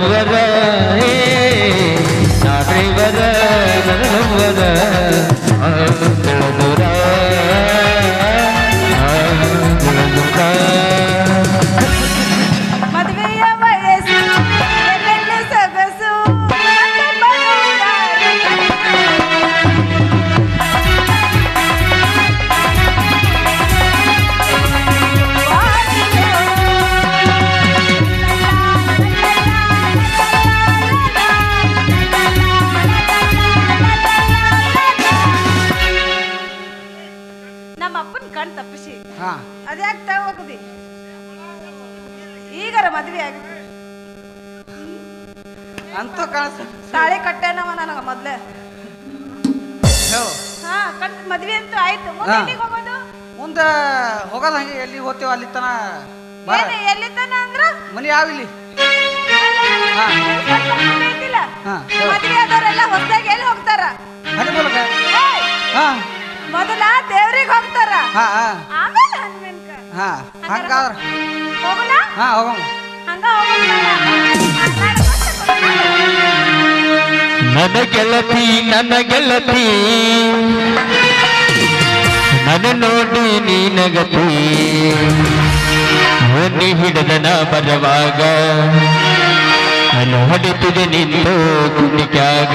Vamos, ಕಣ್ ತಪ್ಪಿಸಿ. ಹಾ. ಅದ್ಯಾಕೆ ತಗೋಕದಿ ಈಗರ ಮದ್ವೆ ಆಗಿ ಅಂತೂ ಕಾಣ ತಾಳಿ ಕಟ್ಟೆನವ ನನಗ ಮೊದ್ಲೇ. ಹಾ. ಕಟ್ ಮದ್ವೆ ಅಂತೂ ಆಯ್ತು. ಮುಂದೆ ಹಾ. ಎಲ್ಲಿಗ್ ಹೋಗೋದು? ಮುಂದೆ ಹೋಗೋದು ಹಂಗೆ ಎಲ್ಲಿ ಹೋಗ್ತೇವ ಅಲ್ಲಿ ತನ ಬರ ಏನ್ ಎಲ್ಲಿ ತನ ಅಂದ್ರ? ಮನಿ ಯಾವ ಇಲ್ಲಿ? ಹಾ. ಮದ್ವೆ ಆದವರೆಲ್ಲ ಹೊಸದಾಗಿ ಎಲ್ಲಿ ಹಾ ಹಾ. ಆಮೇಲೆ ಹನುಮನ್ಕ ಹಾ ಹಂಗಾದ್ರ ಹೋಗೋಣ? ಹಾ ಹೋಗೋಣ. ಹಂಗ ಹೋಗೋಣ ನನ್ನ ಗೆಳತಿ ನನ್ನ ಗೆಳತಿ ನನ್ನ ನೋಡಿ ನೀನಗತಿ. ಹೊನ್ನಿ ಹಿಡದನ ನಾ ಬರವಾಗ. ಅಲ್ಲ ಹೊಡಿತಿದೆ ನಿಂತು ಕುಣಿಕ್ಯಾಗ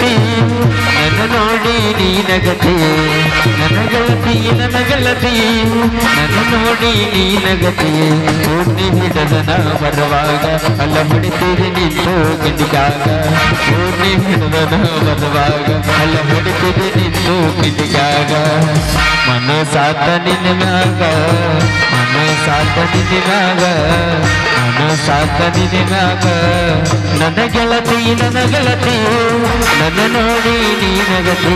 ನಗತಿ ನನಗಲತಿ ನನಗಲತಿ, ನನ್ನ ನೋಡಿ ನೀ ನಗತಿ. ಓಡಿ ಹಿಡದ ನಾ ಬರುವಾಗ ಅಲ್ಲ ಬಿಡ್ತೀರಿ ನಿಂತು ಕಿಡಿಗಾಗ ಓಡಿ ಹಿಡದ ನಾ ಬರುವಾಗ ಅಲ್ಲ ಬಿಡ್ತೀರಿ ನಿಂತು ಕಿಡಿಗಾಗ ಮನೆ ಸಾತ ನಿನ್ನಾಗ ಮನೆ ಸಾತ ನಿನ್ನಾಗ ಮನ ಸಾತ ನಿನ್ನಾಗ ನನ್ನ ಗೆಳತಿ ನನ್ನ ಗೆಳತಿ, ನನ್ನ ನೋಡಿ ನೀ ನಗತಿ.